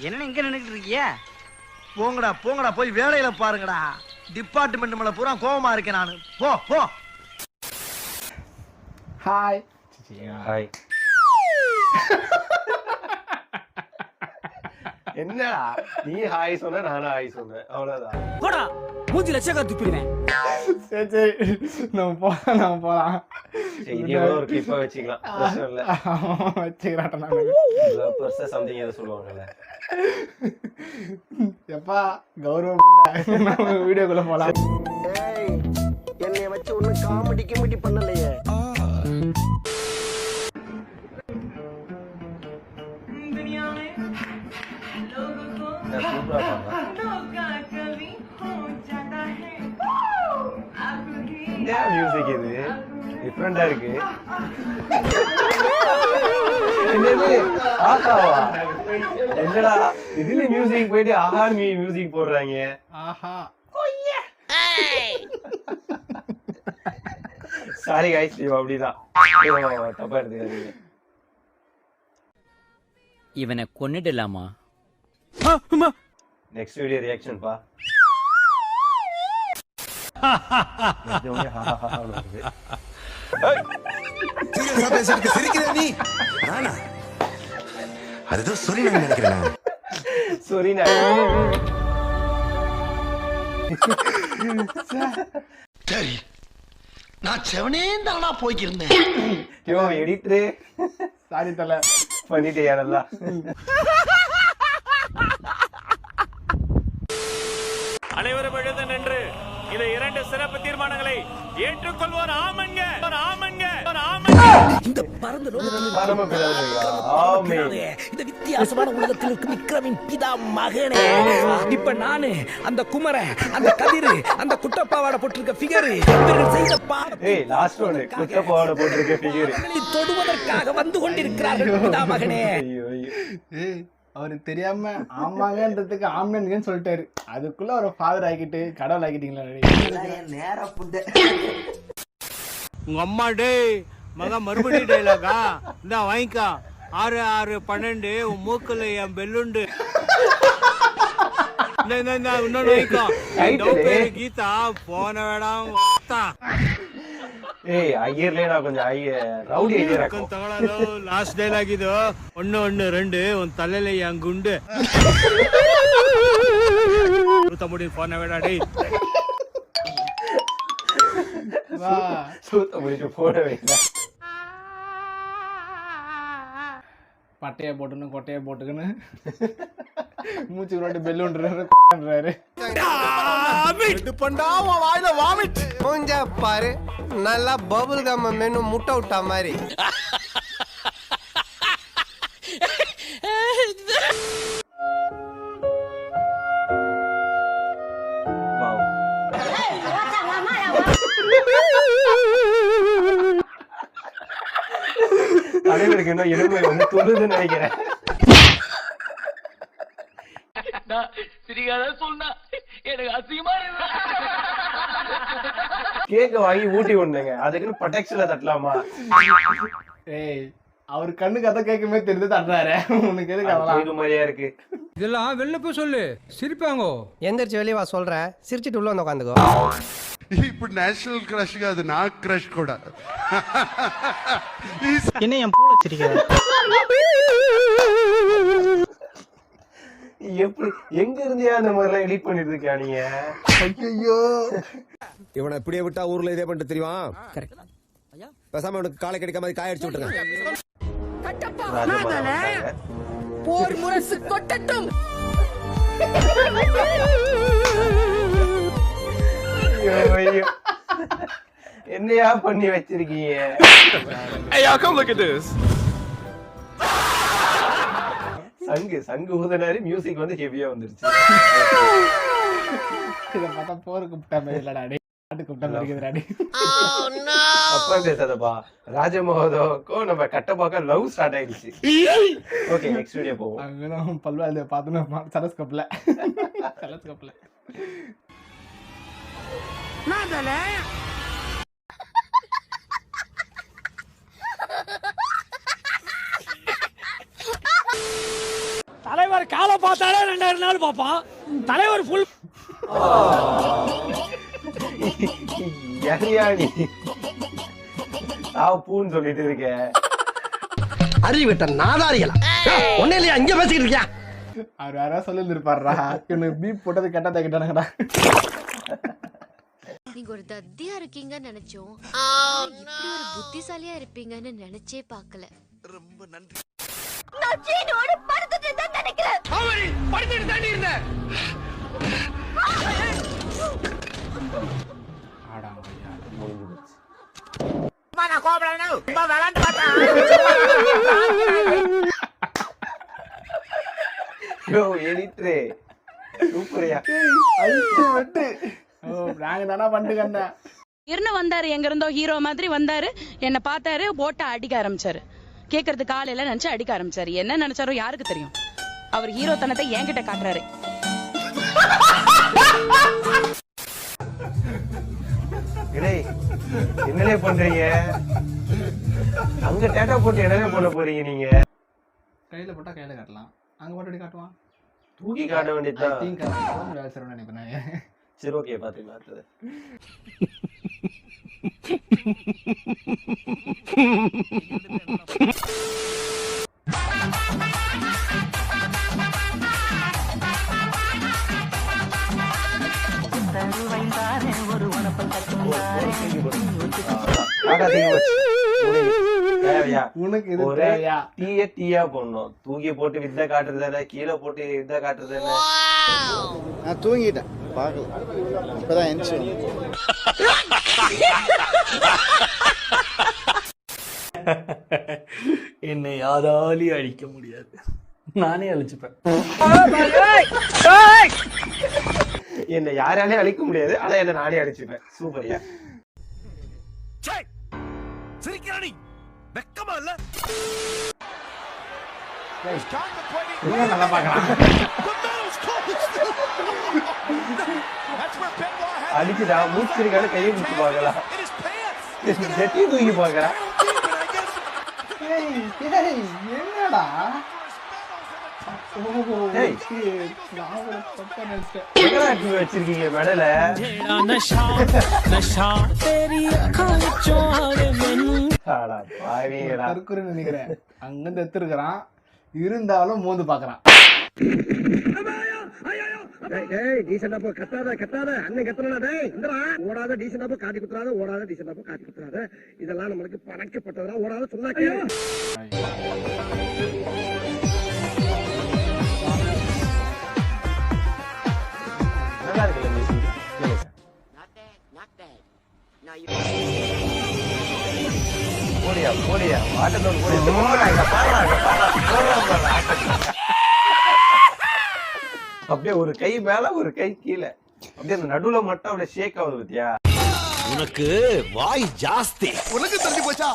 என்ன இங்க நின்னுட்டு இருக்கீங்க? போங்கடா போங்கடா போய் வேலையில பாருங்கடா. டிபார்ட்மெண்ட் மேல பூரா கோவமா இருக்கேன் நானு. போ போ. ஹாய் ஹாய் என்னடா? நீ ஹாய் சொன்ன நானும் ஹாய் சொன்னேன். அவ்வளவுதான். போடா. மூஞ்சி லட்சக்கா துப்பிடுவேன். சரி சரி. நம்ம போலாம் நம்ம போலாம். இதே ஒரு கிளிப்பா வச்சுக்கலாம். நான். பெருசா சம்திங் ஏதோ சொல்லுவாங்கல்ல. எப்பா கௌரவம் நம்ம வீடியோக்குள்ள போலாம். என்னைய வச்சு ஒண்ணு காமெடி கிமெடி பண்ணலையே. என்ன மியூசிக் இது டிஃப்ரெண்டா இருக்கு. என்னது? ஆஹாவா? என்னடா? இதுல மியூசிக் போயிட்டு ஆஹா மீ மியூசிக் போடுறாங்க. ஆஹா. சாரி காய்ஸ் இவ அப்படிதான். இவன் தப்பா எடுத்துக்காதீங்க. இவனை கொன்னுடலாமா? நெக்ஸ்ட் வீடியோ ரியாக்ஷன் பா. சீரியஸா பேசிட்டு சிரிக்கிற நீ நானா அது ஏதோ சொல்லி நான் நினைக்கிறேன் நான் சரி நான் செவனே தானா போய்க்கிருந்தேன். இவன் எடிட்டரு சாரி தல. பண்ணிட்டியா நல்லா அனைவரும் எழுத நின்று இந்த இரண்டு சிறப்பு தீர்மானங்களை ஏற்றுக்கொள்வோர் ஆமன்க ஒரு ஆமன்க ஒரு ஆமன்க இந்த பறந்து பரம பிதாவையா? ஆமே இந்த வித்தியாசமான உலகத்தில் இருக்கும் விக்ரமின் பிதா மகனே. இப்ப நானு அந்த குமரன் அந்த கதிரு அந்த குட்டப்பாவாட போட்டிருக்க ஃபிகரு இவர்கள் செய்த போட போட்டிருக்க தொடுவதற்காக வந்து கொண்டிருக்கிறார்கள் பிதா மகனே. ஐயோ அவருக்கு தெரியாம ஆமாங்கன்றதுக்கு ஆம்னன்னு சொல்லிட்டாரு. அதுக்குள்ள ஒரு ஃபாதர் ஆக்கிட்டு கடவுள் ஆக்கிட்டீங்களா உங்க அம்மா டேய் மக மறுபடியும் டைலாகா இந்த வாங்கிக்கா. ஆறு ஆறு பன்னெண்டு உன் மூக்குல என் பெல்லுண்டு இன்னொன்னு வாங்கிக்கோ. கீதா போன வேடாம் ஏய் ஐயர்லயே நான் கொஞ்சம் ஐய ரவுடி ஐயர் ತಗೊಳ್ಳೋದು ಲಾಸ್ಟ್ ಡೈಲಾಗ್ ಇದು ஒன்னு ஒன்னு ரெண்டு உன் தலையில என் குண்டு தம்புடி போன வேடா டேய் வா சூத்த முடிச்சு போட வைக்கிறேன் பட்டையை போட்டுன்னு கொட்டையை போட்டுக்கின்னு மூச்சு விளாட்டு பெல்லுன்றாரு கொட்டன்றாரு மூஞ்ச பாரு. நல்லா பபுள் கம் மெனு முட்டை விட்டா மாதிரி. வாவ் தலைவருக்கு இன்னும் எலும்பை வந்து தொழுதுன்னு நினைக்கிறேன். கேக்க வாங்கி ஊட்டி விடணுங்க. அதுக்குன்னு பட்டாக்சில தட்டலாமா? ஏய் அவர் கண்ணுக்கு அத கேட்குமே தெரிஞ்சு தட்டுறாரு. உனக்கு எதுக்கு அதெல்லாம். இது மாதிரியா இருக்கு. இதெல்லாம் வெளில போய் சொல்லு. சிரிப்பாங்கோ. எந்திரிச்சு வெளியே வா சொல்றேன். சிரிச்சுட்டு உள்ள வந்து உட்காந்துக்கோ இப்படி நேஷனல் கிரஷ்க்கு அது நான் கிரஷ் கூட. என்ன என் பூல சிரிக்கிறேன் எப்படி எங்க இருந்தியா அந்த மாதிரி எல்லாம் எடிட் பண்ணிட்டு இருக்கியா நீங்க இவனை இப்படியே விட்டா ஊர்ல இதே பண்ணிட்டு தெரியுமா? பேசாம இவனுக்கு காலை கிடைக்காம மாதிரி காய அடிச்சு விட்டுருங்க. போர் முரசு கொட்டட்டும். ஐயோ, ஐயோ. என்னையா பண்ணி வச்சிருக்கீங்க? சங்கு சங்கு ஊதனாரு மியூசிக் வந்து ஹெவியா வந்துருச்சு. இதை பார்த்தா போருக்கு கூப்பிட்டா மாதிரி இல்லடா டே நாட்டு கூப்பிட்டா மாதிரி இருக்குதுடா அப்பா பேசாதப்பா. ராஜமோகதோக்கும் நம்ம கட்டப்பாக்க லவ் ஸ்டார்ட் ஆயிடுச்சு. ஓகே நெக்ஸ்ட் வீடியோ போவோம். அங்கதான் பல்வாழ்ந்து பார்த்தோன்னா சலஸ்கப்ல சலஸ்கப்ல தலைவர் பார்த்தாலே ரெண்டாயிரம் நாள் பார்ப்பான். தலைவர் ஃபுல் பூன்னு சொல்லிட்டு இருக்கேன். அறிவிட்ட நாதாரிகளா? ஒன்னே இல்லையா? இங்க பேசிக்கிட்டு இருக்கியா? அவர் வேற சொல்லியிருந்திருப்பாருடா இவனுக்கு பீப் போட்டது கெட்டதை கிட்டானுங்கடா நீங்க ஒரு தத்தியா இருக்கீங்கன்னு நினைச்சோம். இப்படி ஒரு புத்திசாலியா இருப்பீங்கன்னு நினைச்சே பார்க்கல. ஆடா ஐயா. முடிஞ்சு போச்சு யோ எடிட்ரே சூப்பரியா. அழுத்து விட்டு ஓ நாங்க தானே பண்ணிட்டு கண்டேன். இருந்து வந்தாரு? எங்க இருந்தோ ஹீரோ மாதிரி வந்தாரு. என்ன பார்த்தாரு போட்ட அடிக்க ஆரம்பிச்சாரு. கேக்குறது காலையில நினைச்சு அடிக்க ஆரம்பிச்சாரு. என்ன நினைச்சாரோ யாருக்கு தெரியும்? அவர் ஹீரோ தனத்தை என்கிட்ட காட்டுறாரு. டேய் என்னலே பண்றீங்க? அங்க டேட்டா போட்டு என்னலே பண்ண போறீங்க நீங்க? கையில போட்டா கையில காட்டலாம். அங்க போட்டு காட்டுவான்? தூக்கி காட்ட வேண்டியதுதான். தீங்க வேலை செய்யணும்னு நினைப்பேன் நான். சரி ஓகே பாத்துக்கலாம் அடுத்தது. தேவையா? உனக்கு இது ஒரு தேவையா டீய டீயா போடணும். தூக்கி போட்டு வித்த காட்டுறது என்ன? கீழே போட்டு வித்த காட்டுறது என்ன? நான் தூங்கிட்டேன். பார்க்கல. இப்பதான் என்னை யாராலையும் அழிக்க முடியாது. நானே அழிச்சுப்பேன். என்ன யாராலையும் அழிக்க முடியாது. ஆனா என்ன நானே அடிச்சுப்பேன் சூப்பரியா வெக்கமா இல்ல? நல்லா பார்க்கலாம். அடிச்சுடா மூச்சிருக்கான கையை பிடிச்சு பார்க்கலாம் ஜெட்டி தூக்கி ஏய், என்னடா? வச்சிருக்கீங்க மெடல தற்கொலைன்னு நினைக்கிறேன். அங்கிருந்து எடுத்துருக்கிறான். இருந்தாலும் மோந்து பாக்குறான் ஏய் டீசெண்டா போ கத்தாத கத்தாத. அண்ணன் கத்தனா டேய் இந்தடா. ஓடாத டீசெண்டா போ காட்டி குத்துறாத. ஓடாத டீசெண்டா போ காட்டி குத்துறாத. இதெல்லாம் நம்மளுக்கு பணக்கப்பட்டதா ஓடாத சொன்னா நல்லா இருக்குல்ல மியூசிக் கேளுங்க அப்படியே ஒரு கை மேல ஒரு கை கீழே. அப்படியே அந்த நடுவுல மட்டும் அப்படியே ஷேக் ஆகுது பத்தியா? உனக்கு வாய் ஜாஸ்தி. உனக்கு தெரிஞ்சு போச்சா?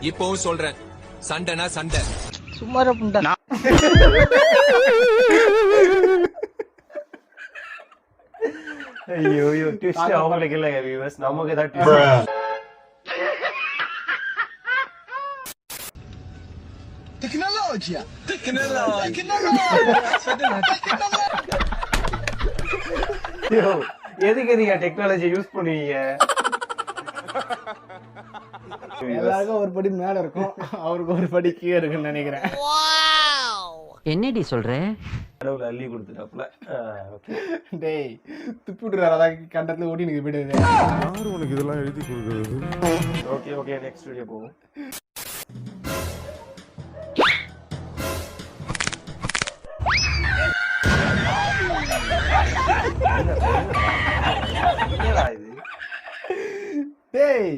இப்பவும் சொல்றேன். சண்டைனா சண்டை. ஐயோ ஐயோ ட்விஸ்ட் அவங்களுக்கு வியூவர்ஸ் நமக்கு தான் ட்விஸ்ட் ஐயோ, எதுக்கு நீங்க டெக்னாலஜி யூஸ் பண்ணுவீங்க எல்லாருக்கும் ஒரு படி மேல இருக்கும் அவருக்கு ஒரு படி கீழே இருக்குன்னு நினைக்கிறேன் என்னடி சொல்ற? கடவுள் அள்ளி கொடுத்துட்டாப்ல டேய் துப்பி விட்டுறாரு கண்டத்துல ஓடி நீங்க விடுது யாரு உனக்கு இதெல்லாம் எழுதி கொடுக்குறது? ஓகே ஓகே நெக்ஸ்ட் வீடியோ போவோம். என்னடா இது? டேய்.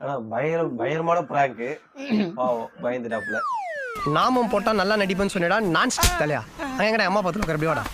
ஆனா பயங்கர பயங்கரமான பிராங்க் பாவம் பயந்துட்டாப்ல நாமம் போட்டால் நல்லா நடிப்புன்னு சொன்னிடா. நான் தலையா? எங்கடா? அம்மா பார்த்துருக்கேன் எப்படி வாடா.